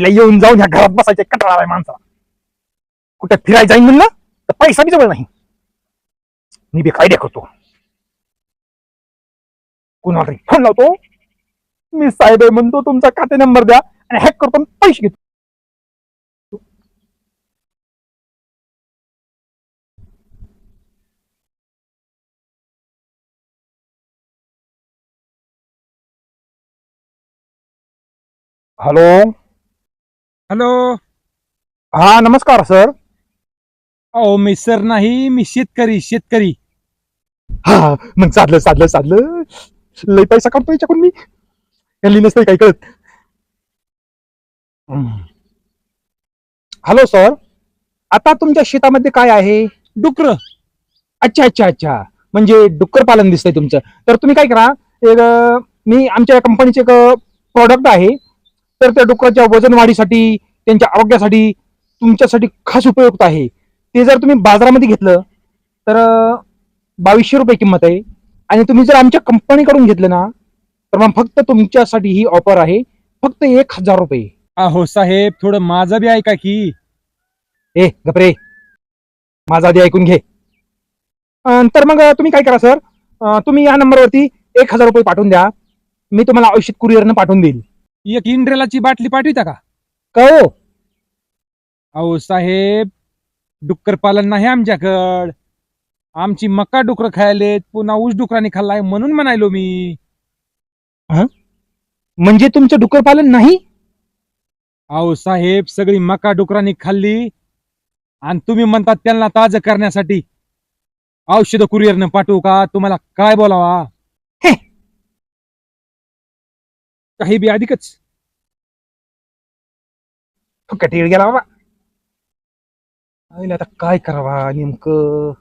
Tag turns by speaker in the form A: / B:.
A: आईला येऊन जाऊन ह्या घरात बसायचे कंटाळा आलाय माणसाला. कुठे फिरायला जाईन म्हणलं तर पैसा बी जवळ नाही. मी बी कायद्या करतो. कुणाला तरी फोन लावतो. मी साहेब आहे म्हणतो तुमचा खाते नंबर द्या आणि हॅक करतो आणि पैसे घेतो. हॅलो?
B: हॅलो.
A: हा नमस्कार सर.
B: अहो मी सर नाही मी शेतकरी शेतकरी.
A: हा मग साधलं साधलं साधलं लय पैसा काढतो याच्याकडून मी. यांनी नसतंय काही कळत. हम्म. Hello sir. आता तुमच्या शेतामध्ये काय आहे?
B: डुकर.
A: अच्छा अच्छा अच्छा. म्हणजे डुक्कर पालन दिसतंय तुमचं. तर तुम्ही काय करा एक अं, मी आमच्या कंपनीचे एक प्रॉडक्ट आहे. तर त्या डुकराच्या वजन वाढीसाठी त्यांच्या आरोग्यासाठी तुमच्यासाठी खास उपयुक्त आहे. ते जर तुम्ही बाजारामध्ये घेतलं तर बावीसशे रुपये किंमत आहे. आणि तुम्ही जर आमच्या कंपनीकडून घेतलं ना तर मग फक्त तुमच्यासाठी ही ऑफर आहे. फक्त एक हजार रुपये.
B: अहो साहेब थोडं माझं बी ऐका की.
A: ए गपरे. माझा आधी ऐकून घे. अं, तर मग तुम्ही काय करा सर? अं, तुम्ही या नंबरवरती एक हजार रुपये पाठवून द्या. मी तुम्हाला औषध कुरिअरनं पाठवून देईल.
B: एक इंड्रेलाची बाटली पाठविता का?
A: का हो
B: अहो साहेब डुक्कर पालन नाही आमच्याकड. आमची मका डुकर खायलेत पुन्हा ऊस डुकराने खाल्लाय म्हणून म्हणायलो मी.
A: म्हणजे तुमचं डुक्कर पालन नाही?
B: अहो साहेब सगळी मका डुकरांनी खाल्ली. आणि तुम्ही म्हणतात त्यांना ताज करण्यासाठी औषध कुरिअरनं पाठवू का? तुम्हाला काय बोलावा?
A: हे.
B: काही बी अधिकच.
A: फुकट येळ गेला बाबा. आईला आता काय करावा नेमकं?